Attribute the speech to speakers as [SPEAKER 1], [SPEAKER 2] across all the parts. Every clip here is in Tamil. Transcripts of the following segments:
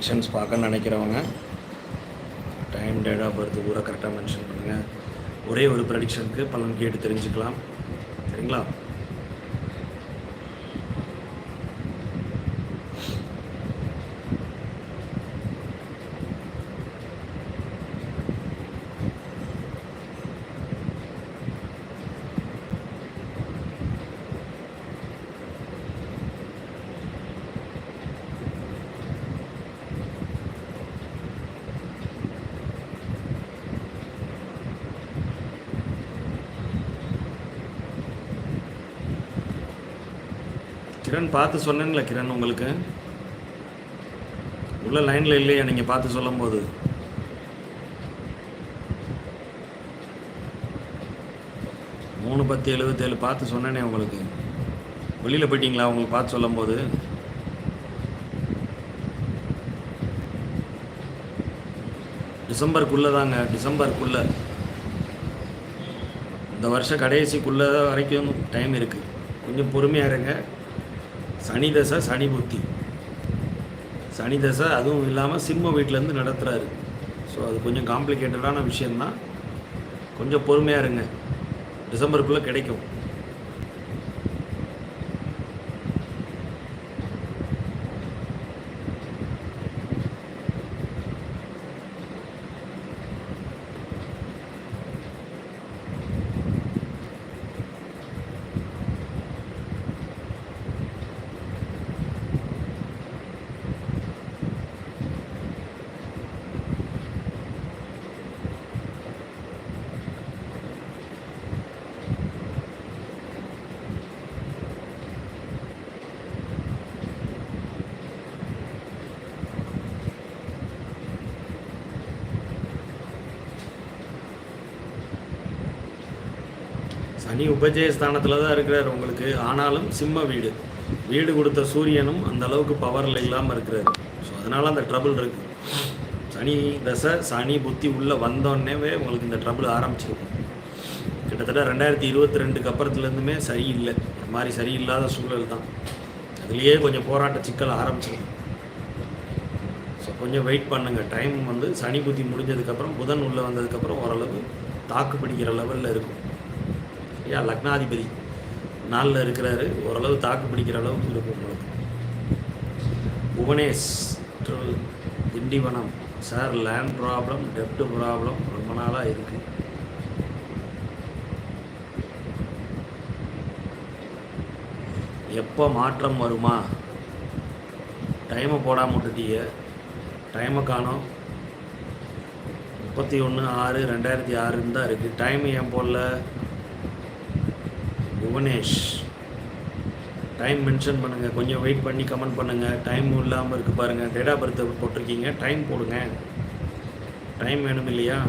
[SPEAKER 1] ப்ரெடிக்ஷன்ஸ் பார்க்கணும்னு நினைக்கிறவங்க டைம் டேட் ஆஃப் பர்த் கூட கரெக்டாக மென்ஷன் பண்ணுங்கள் ஒரே ஒரு ப்ரெடிக்ஷனுக்கு பலன் கேட்டு தெரிஞ்சுக்கலாம். சரிங்களா? கிரண் பார்த்து சொன்னேன்ல கிரண் உங்களுக்கு. உள்ள லைனில் இல்லையா நீங்கள் பார்த்து சொல்லும்போது. மூணு பத்து எழுபத்தேழு பார்த்து சொன்னேனே உங்களுக்கு. வெளியில் போயிட்டீங்களா? உங்களுக்கு பார்த்து சொல்லும்போது. டிசம்பருக்குள்ளே தாங்க டிசம்பருக்குள்ளே. இந்த வருஷம் கடைசிக்குள்ளே வரைக்கும் டைம் இருக்குது கொஞ்சம் பொறுமையாக இருங்க. சனி தசை சனி புத்தி. சனி தசை அதுவும் இல்லாமல் சிம்ம வீட்டிலேருந்து நடத்துகிறாரு ஸோ அது கொஞ்சம் காம்ப்ளிகேட்டடான விஷயந்தான் கொஞ்சம் பொறுமையாக இருங்க. டிசம்பருக்குள்ளே கிடைக்கும். சனி உபஜய ஸ்தானத்தில் தான் இருக்கிறார் உங்களுக்கு. ஆனாலும் சிம்ம வீடு. வீடு கொடுத்த சூரியனும் அந்த அளவுக்கு பவரில் இல்லாமல் இருக்கிறார். ஸோ அதனால அந்த ட்ரபிள் இருக்கு. சனி தசை சனி புத்தி உள்ளே வந்தோடனேவே உங்களுக்கு இந்த ட்ரபிள் ஆரம்பிச்சிருக்கும். கிட்டத்தட்ட ரெண்டாயிரத்தி இருபத்தி ரெண்டுக்கு அப்புறத்துலேருந்துமே சரியில்லை. ஒரு மாதிரி சரியில்லாத சூழல் தான். அதுலேயே கொஞ்சம் போராட்ட சிக்கல் ஆரம்பிச்சிடும் ஸோ கொஞ்சம் வெயிட் பண்ணுங்கள் டைம் வந்து சனி புத்தி முடிஞ்சதுக்கப்புறம் புதன் உள்ளே வந்ததுக்கப்புறம் ஓரளவு தாக்கு பிடிக்கிற லெவலில் இருக்கும். ஐயா லக்னாதிபதி. நாளில் இருக்கிறாரு. ஓரளவு தாக்கு பிடிக்கிற அளவுக்கு இருக்கும் உங்களுக்கு. Bhuvanesh Tindivanam. Sir land problem டெப்ட் ப்ராப்ளம் ரொம்ப நாளாக இருக்குது எப்போ மாற்றம் வருமா? டைமை போடாம விட்டுட்டீங்க டைமை காணும். முப்பத்தி ஒன்று ஆறு ரெண்டாயிரத்தி ஆறுன்னு தான் இருக்குது டைம் ஏன் போடல? புவனேஷ். டைம் மென்ஷன் பண்ணுங்கள் கொஞ்சம் வெயிட் பண்ணி கமெண்ட் பண்ணுங்கள் டைம் இல்லாமல் இருக்குது பாருங்கள் டேட் ஆஃப் பர்த் போட்டிருக்கீங்க. டைம் போடுங்க. டைம் வேணும் இல்லையா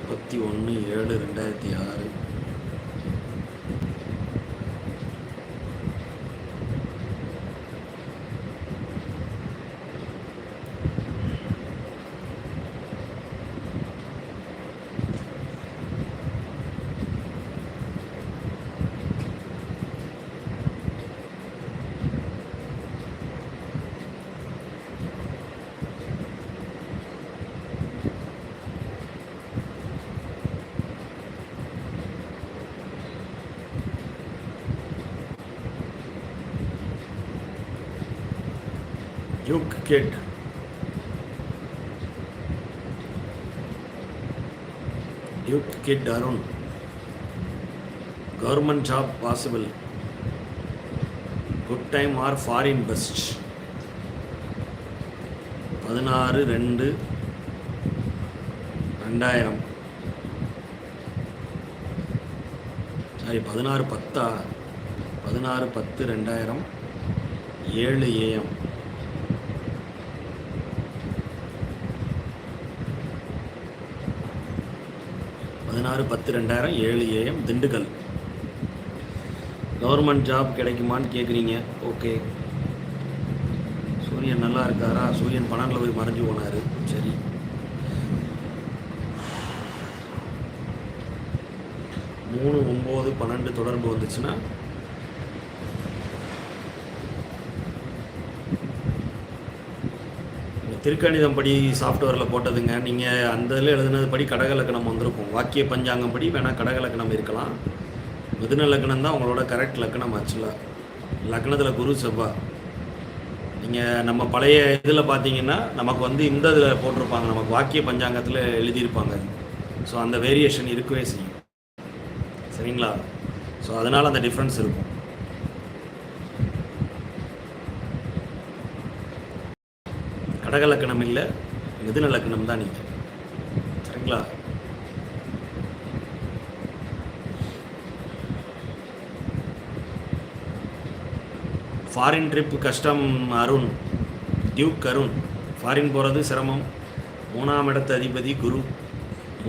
[SPEAKER 1] முப்பத்தி ரெண்டு ஏழு ரெண்டாயிரத்தி ஆறு. யூக் கேட் யூக் kit Arun government job possible good time or foreign best பதினாறு ரெண்டு ரெண்டாயிரம். சாரி பதினாறு பத்தா பதினாறு பத்து ரெண்டாயிரம் ஏழு ஏஎம். ஆறு பத்து ரெண்டாயிரம் ஏழு ஏஎம் திண்டுக்கல். கவர்மெண்ட் ஜாப் கிடைக்குமான்னு கேட்குறீங்க ஓகே சூரியன் நல்லா இருக்காரா? சூரியன் பன்னெண்டில் போய் மறைஞ்சு போனார். சரி. மூணு ஒம்பது பன்னெண்டு தொடர்பு வந்துச்சுன்னா திருக்கணிதம் படி சாஃப்ட்வேரில் போட்டதுங்க. நீங்கள் அந்த இதில் எழுதுனது படி கடகலக்கணம் வந்திருக்கும். வாக்கிய பஞ்சாங்கம் படி வேணால் கடகலக்கணம் இருக்கலாம். மிதுன லக்கணம் தான் உங்களோட கரெக்ட் லக்கணம் ஆக்சுவலாக லக்னத்தில் குரு செவ்வா. நீங்கள் நம்ம பழைய இதில் பார்த்தீங்கன்னா நமக்கு வந்து இந்த இதில் போட்டிருப்பாங்க. நமக்கு வாக்கிய பஞ்சாங்கத்தில் எழுதியிருப்பாங்க. ஸோ அந்த வேரியேஷன் இருக்கவே செய்யும். சரிங்களா? ஸோ அதனால் அந்த டிஃப்ரென்ஸ் இருக்கும். கடக லக்கணம் இல்லை மிதுன லக்கணம் தான் நீங்கள் சரிங்களா? ஃபாரின் ட்ரிப் கஷ்டம் அருண் டியூக் அருண் ஃபாரின் போகிறது சிரமம். மூணாம் இடத்து அதிபதி குரு.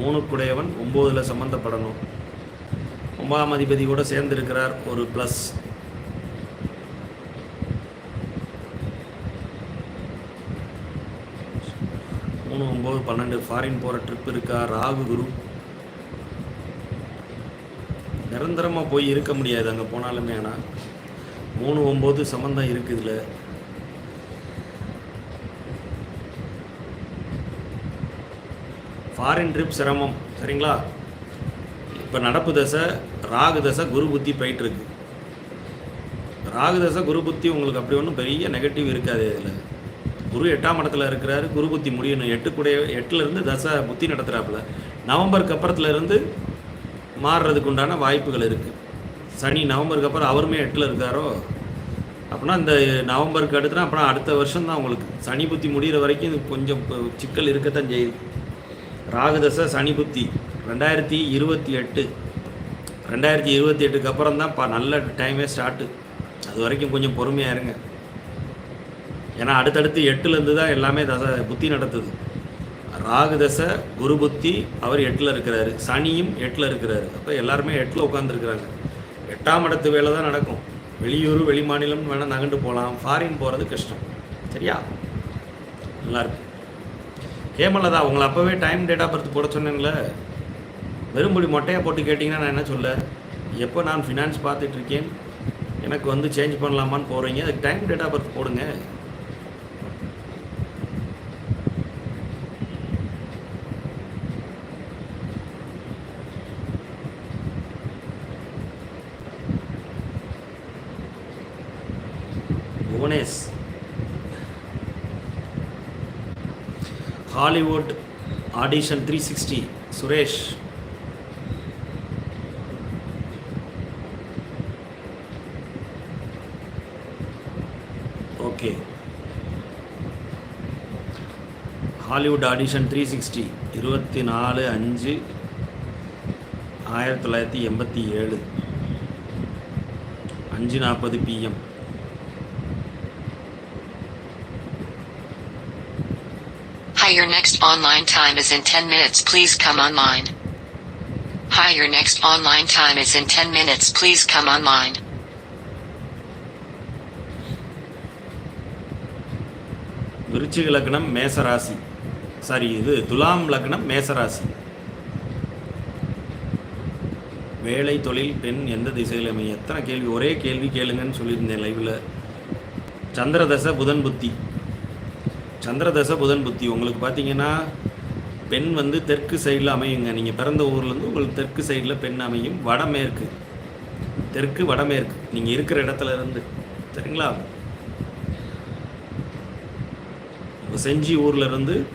[SPEAKER 1] மூணுக்குடையவன் ஒம்போதில் சம்மந்தப்படணும் ஒன்பதாம் அதிபதி கூட சேர்ந்திருக்கிறார். ஒரு ப்ளஸ் மூணு ஒம்பது பன்னெண்டு. ஃபாரின் போகிற ட்ரிப் இருக்கா? ராகு குரு. நிரந்தரமாக போய் இருக்க முடியாது அங்கே போனாலுமே ஆனால் மூணு ஒம்பது சம்மந்தம் இருக்குது இதில். ஃபாரின் ட்ரிப் சிரமம். சரிங்களா? இப்போ நடப்பு தசை ராகு தசை குரு புத்தி போயிட்டுருக்கு ராகு தசை குரு புத்தி உங்களுக்கு அப்படி ஒன்றும் பெரிய நெகட்டிவ் இருக்காது இதில். குரு எட்டாம் இடத்துல இருக்கிறாரு. குரு புத்தி முடியணும். எட்டு எட்டுக்குடைய எட்டுலேருந்து தசை புத்தி நடத்துகிறாப்புல நவம்பருக்கு அப்புறத்துலேருந்து மாறுறதுக்கு உண்டான வாய்ப்புகள் இருக்குது சனி நவம்பருக்கு அப்புறம் அவருமே எட்டில் இருக்காரோ? அப்படின்னா இந்த நவம்பருக்கு அடுத்துனா அப்புறம் அடுத்த வருஷம் தான் உங்களுக்கு சனி புத்தி முடிகிற வரைக்கும் இது கொஞ்சம் சிக்கல் இருக்கத்தான் செய்யுது. ராகுதசை சனி புத்தி. ரெண்டாயிரத்தி இருபத்தி எட்டு. ரெண்டாயிரத்தி இருபத்தி எட்டுக்கு அப்புறம் தான் பா நல்ல டைமே ஸ்டார்ட்டு அது வரைக்கும் கொஞ்சம் பொறுமையாக இருங்க. ஏன்னா அடுத்தடுத்து எட்டுலேருந்து தான் எல்லாமே தசை புத்தி நடத்துது. ராகு தசை குரு புத்தி அவர் எட்டில் இருக்கிறாரு. சனியும் எட்டில் இருக்கிறாரு. அப்போ எல்லாருமே எட்டில் உட்காந்துருக்குறாங்க எட்டாம் இடத்து வேலை தான் நடக்கும். வெளியூர் வெளி மாநிலம் வேணால் நகண்டு போகலாம் ஃபாரின் போகிறது கஷ்டம். சரியா? நல்லாயிருக்கும் இருக்கு. ஹேமலதா உங்களை அப்போவே டைம் டேட் ஆஃப் பர்த் போட சொன்னேங்களே வெறும்படி மொட்டையாக போட்டு கேட்டிங்கன்னா நான் என்ன சொல்ல? எப்போ நான் ஃபினான்ஸ் பார்த்துட்ருக்கேன் எனக்கு வந்து சேஞ்ச் பண்ணலாமான்னு போகிறீங்க அதுக்கு டைம் டேட் ஆஃப் பர்த் போடுங்க Bhuvanesh Hollywood audition three sixty Suresh. Okay. Hollywood audition three sixty இருபத்தி நாலு அஞ்சு ஆயிரத்தி தொள்ளாயிரத்தி எண்பத்தி ஏழு. அஞ்சு நாற்பது PM
[SPEAKER 2] Hi, your next online time is in 10 minutes. Please come online. Hi, your next online time is in 10 minutes. Please come online.
[SPEAKER 1] விருச்சிக லக்னம் மேசராசி சாரி இது துலாம் லக்னம் மேசராசி வேலை தொழில் பெண் எந்த திசையில் அமைய எத்தனை கேள்வி ஒரே கேள்வி கேளுங்கன்னு சொல்லியிருந்தேன் லைவில் சந்திரதசை புதன் புத்தி சந்திரதசை புதன் புத்தி. உங்களுக்கு பார்த்தீங்கன்னா பெண் வந்து தெற்கு சைடில் அமையுங்க. நீங்கள் பிறந்த ஊர்லேருந்து உங்களுக்கு தெற்கு சைடில் பெண் அமையும். வடமேற்கு. தெற்கு வடமேற்கு. நீங்கள் இருக்கிற இடத்துல இருந்து. சரிங்களா? செஞ்சி ஊரில் இருந்து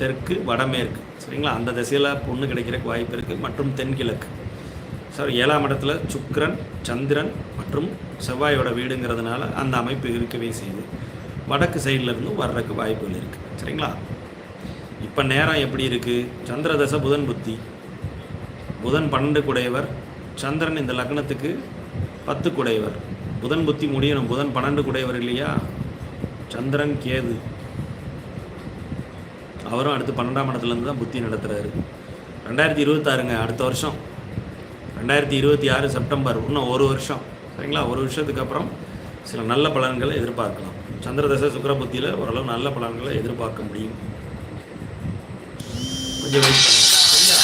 [SPEAKER 1] தெற்கு வடமேற்கு. சரிங்களா? அந்த திசையில் பொண்ணு கிடைக்கிறதுக்கு வாய்ப்பு இருக்குது மற்றும் தென்கிழக்கு. சார் ஏழாம் இடத்துல சுக்கரன் சந்திரன் மற்றும் செவ்வாயோட வீடுங்கிறதுனால அந்த அமைப்பு இருக்கவே செய்யுது. வடக்கு சைடில் இருந்தும் வர்றதுக்கு வாய்ப்புகள் இருக்குது சரிங்களா? இப்போ நேரம் எப்படி இருக்குது சந்திர தசை புதன் புத்தி. புதன் பன்னெண்டு குடையவர். சந்திரன் இந்த லக்னத்துக்கு பத்து குடையவர். புதன் புத்தி முடியணும். புதன் பன்னெண்டு குடையவர் இல்லையா? சந்திரன் கேது. அவரும் அடுத்து பன்னெண்டாம் இடத்துலேருந்து தான் புத்தி நடத்துகிறாரு ரெண்டாயிரத்தி இருபத்தாறுங்க அடுத்த வருஷம். ரெண்டாயிரத்தி இருபத்தி ஆறு செப்டம்பர் இன்னும் ஒரு வருஷம். சரிங்களா? ஒரு வருஷத்துக்கு அப்புறம் சில நல்ல பலன்களை எதிர்பார்க்கலாம். சந்திரதசை சுக்கிர புத்தியில் ஓரளவு நல்ல பலன்களை எதிர்பார்க்க முடியும். கொஞ்சம் வெயிட் பண்ணுங்க. சரியா?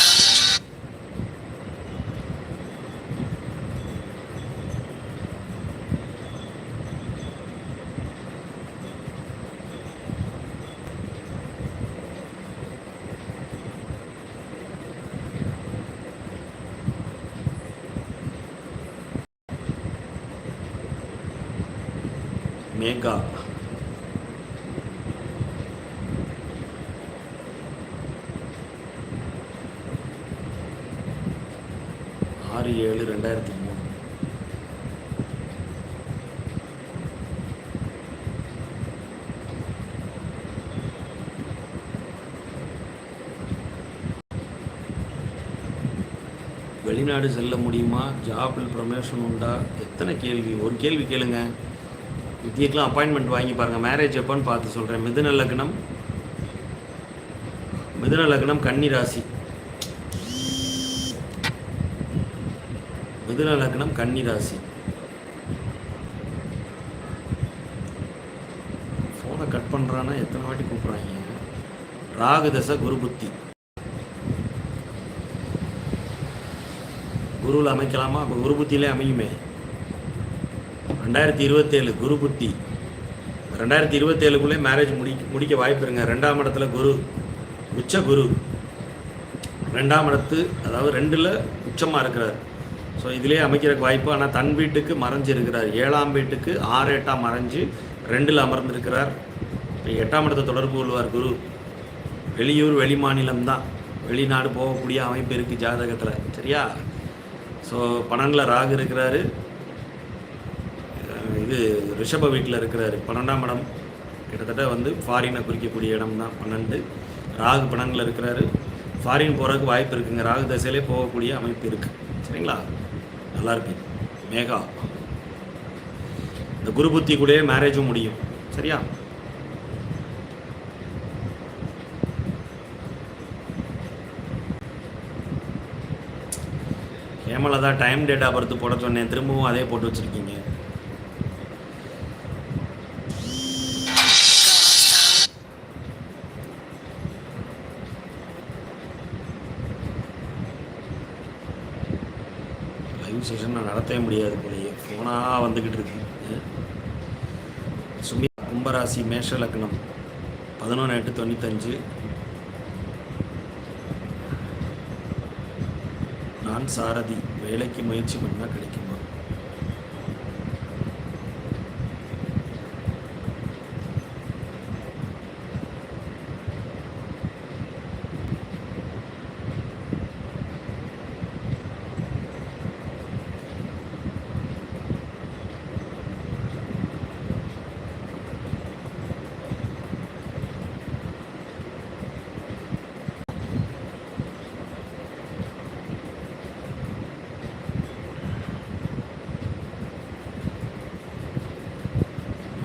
[SPEAKER 1] மேகா ஆறு ஏழு ரெண்டாயிரத்தி மூணு. வெளிநாடு செல்ல முடியுமா? ஜாபில் ப்ரமோஷன் உண்டா? எத்தனை கேள்வி? ஒரு கேள்வி கேளுங்க. வித்தியக்கெலாம் அப்பாயின்மெண்ட் வாங்கி பாருங்கள் மேரேஜ் எப்போன்னு பார்த்து சொல்கிறேன் மிதுன லக்னம்? மிதுன லக்னம் கன்னி ராசி. மிதுன லக்னம் கன்னிராசி ஃபோனை கட் பண்ணுறான்னா எத்தனை வாட்டி கூப்பிட்றாங்க? ராகு தசை குரு புத்தி. குருவில் அமைக்கலாமா? அப்போ குரு புத்தியிலே அமையுமே. ரெண்டாயிரத்தி இருபத்தேழு குரு புத்தி. ரெண்டாயிரத்தி இருபத்தேழுக்குள்ளே மேரேஜ் முடி முடிக்க வாய்ப்பு இருங்க ரெண்டாம் இடத்துல குரு உச்ச குரு. ரெண்டாம் இடத்து அதாவது ரெண்டில் உச்சமாக இருக்கிறார். ஸோ இதிலே அமைக்கிறக்கு வாய்ப்பு ஆனால் தன் வீட்டுக்கு மறைஞ்சு இருக்கிறார் ஏழாம் வீட்டுக்கு ஆறு எட்டாம் மறைஞ்சு ரெண்டில் அமர்ந்திருக்கிறார். எட்டாம் இடத்தை தொடர்பு கொள்வார் குரு. வெளியூர் வெளி மாநிலம்தான் வெளிநாடு போகக்கூடிய அமைப்பு இருக்குது ஜாதகத்தில். சரியா? ஸோ பன்னெண்டில் ராகு இருக்கிறாரு. இது ரிஷப வீட்டில் இருக்கிறாரு. பன்னெண்டாம் இடம் கிட்டத்தட்ட வந்து ஃபாரினை குறிக்கக்கூடிய இடம் தான் பன்னெண்டு. ராகு பன்னெண்டில் இருக்கிறாரு. ஃபாரின் போகிறதுக்கு வாய்ப்பு இருக்குங்க. ராகு தசையிலே போகக்கூடிய அமைப்பு இருக்குது சரிங்களா? நல்லா இருக்கு மேகா. இந்த குரு புத்தி கூட மேரேஜும் முடியும். சரியா? Hemalatha time date of birth போட சொன்னேன். திரும்பவும் அதே போட்டு வச்சிருக்கீங்க. கான்வர்சேஷன் நான் நடத்தவே முடியாது போலயே. ஃபோனாக வந்துக்கிட்டு இருக்கு. சுமி கும்பராசி மேஷ லக்னம். பதினொன்று எட்டு தொண்ணூத்தஞ்சு. நான் சாரதி. வேலைக்கு முயற்சி பண்ணால் கிடைக்கும்.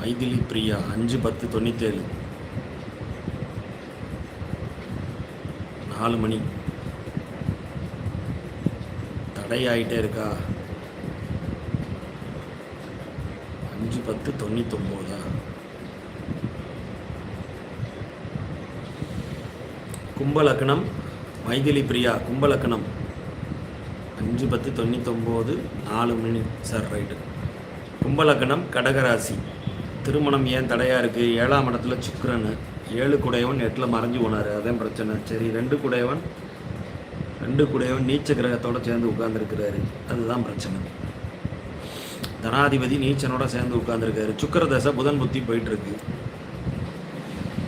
[SPEAKER 1] மைதிலி பிரியா அஞ்சு பத்து தொண்ணூத்தேழு. நாலு மணி. தடை ஆயிட்டே இருக்கா? அஞ்சு பத்து தொண்ணூத்தொம்போதா? கும்பலக்கணம் மைதிலி பிரியா கும்பலக்கணம். அஞ்சு பத்து தொண்ணூத்தொம்போது நாலு மணி. Sir right. கும்பலக்கணம் கடகராசி. திருமணம் ஏன் தடையாக இருக்குது ஏழாம் இடத்துல சுக்கரன் ஏழு குடையவன் எட்டில் மறைஞ்சு போனார். அதான் பிரச்சனை. சரி ரெண்டு குடையவன் ரெண்டு குடையவன் நீச்ச கிரகத்தோட சேர்ந்து உட்கார்ந்துருக்கிறாரு. அதுதான் பிரச்சனை. தனாதிபதி நீச்சனோட சேர்ந்து உட்கார்ந்துருக்காரு. சுக்கர தசை புதன் புத்தி போயிட்டுருக்கு.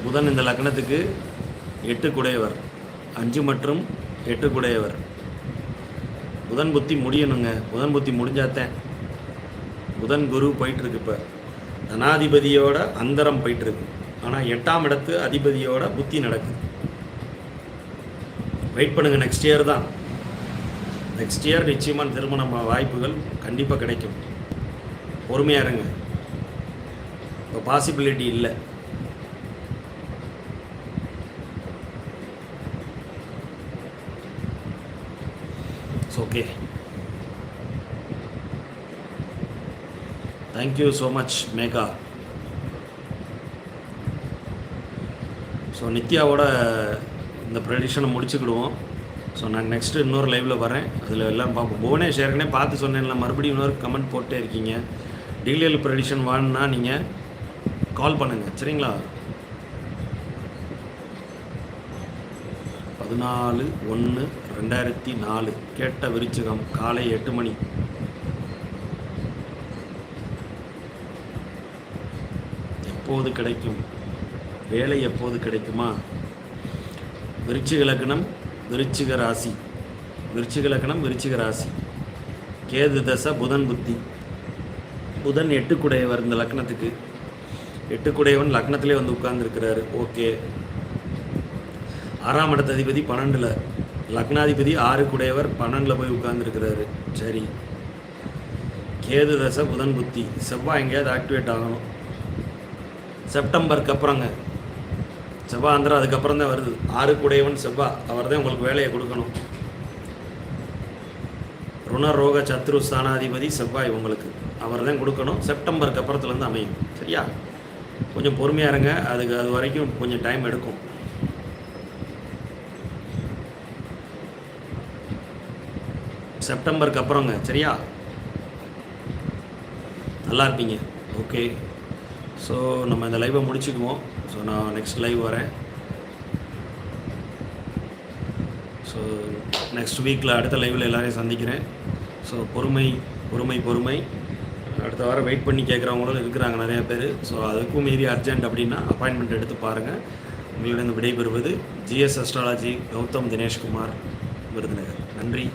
[SPEAKER 1] புதன் இந்த லக்னத்துக்கு எட்டு குடையவர். அஞ்சு மற்றும் எட்டு குடையவர். புதன் புத்தி முடியணுங்க. புதன் புத்தி முடிஞ்சாத்தேன் புதன் குரு போயிட்டுருக்கு இப்போ. தனாதிபதியோட அந்தரம் போயிட்டுருக்கு. ஆனால் எட்டாம் இடத்து அதிபதியோட புத்தி நடக்குது. வெயிட் பண்ணுங்க நெக்ஸ்ட் இயர் தான். நெக்ஸ்ட் இயர் நிச்சயமாக திருமண வாய்ப்புகள் கண்டிப்பாக கிடைக்கும். பொறுமையாக இருங்க. இப்போ பாசிபிலிட்டி இல்லை. Okay thank you so much Megha so நித்யாவோட இந்த ப்ரெடிஷனை முடிச்சுக்கிடுவோம். ஸோ நான் நெக்ஸ்ட்டு இன்னொரு லைவில் வரேன் அதில் எல்லாம் பார்ப்போம். புவனேஷ் ஏற்கனவே பார்த்து சொன்னேன்ல மறுபடியும் இன்னொரு கமெண்ட் போட்டே இருக்கீங்க. டீலியல் ப்ரெடிஷன் வாங்கினா நீங்கள் கால் பண்ணுங்கள் சரிங்களா? பதினாலு ஒன்று ரெண்டாயிரத்தி நாலு. கேட்ட விருச்சகம் காலை எட்டு மணி. எப்போது கிடைக்கும்? வேலை எப்போது கிடைக்குமா? விருச்சிக லக்னம் விருச்சிக ராசி. விருச்சிக லக்னம் விருச்சிக ராசி. கேது தசை புதன் புத்தி. புதன் எட்டுக்குடையவர் இந்த லக்னத்துக்கு. எட்டுக்குடையவன் லக்னத்திலே வந்து உட்கார்ந்துருக்கிறாரு. ஓகே. ஆறாம் இடத்த அதிபதி பன்னெண்டில். லக்னாதிபதி ஆறு குடையவர் பன்னெண்டில் போய் உட்கார்ந்துருக்கிறாரு. சரி. கேது தசை புதன் புத்தி. செவ்வாய் எங்கேயாவது ஆக்டிவேட் ஆகணும். செப்டம்பருக்கு அப்புறங்க. செவ்வாந்திரம் அதுக்கப்புறம் தான் வருது. ஆறுக்குடையவன் செவ்வாய் அவர் தான் உங்களுக்கு வேலையை கொடுக்கணும். ருணரோக சத்ரு ஸ்தானாதிபதி செவ்வாய் உங்களுக்கு அவர் தான் கொடுக்கணும். செப்டம்பருக்கு அப்புறத்துலேருந்து அமையும். சரியா? கொஞ்சம் பொறுமையாக இருங்க. அதுக்கு அது வரைக்கும் கொஞ்சம் டைம் எடுக்கும். செப்டம்பருக்கு அப்புறங்க. சரியா? நல்லா இருப்பீங்க. ஓகே ஸோ நம்ம இந்த லைவை முடிச்சுக்குவோம். ஸோ நான் நெக்ஸ்ட் லைவ் வரேன். ஸோ நெக்ஸ்ட் வீக்கில் அடுத்த லைவில் எல்லாரையும் சந்திக்கிறேன். ஸோ பொறுமை பொறுமை பொறுமை. அடுத்த வாரம் வெயிட் பண்ணி கேட்குறவங்களும் இருக்கிறாங்க நிறையா பேர். ஸோ அதுக்கும் மீறி அர்ஜென்ட் அப்படின்னா அப்பாயின்மெண்ட் எடுத்து பாருங்கள் உங்களிடம் விடைபெறுவது ஜிஎஸ் அஸ்ட்ராலஜி கௌதம் தினேஷ்குமார் விருதுநகர். நன்றி.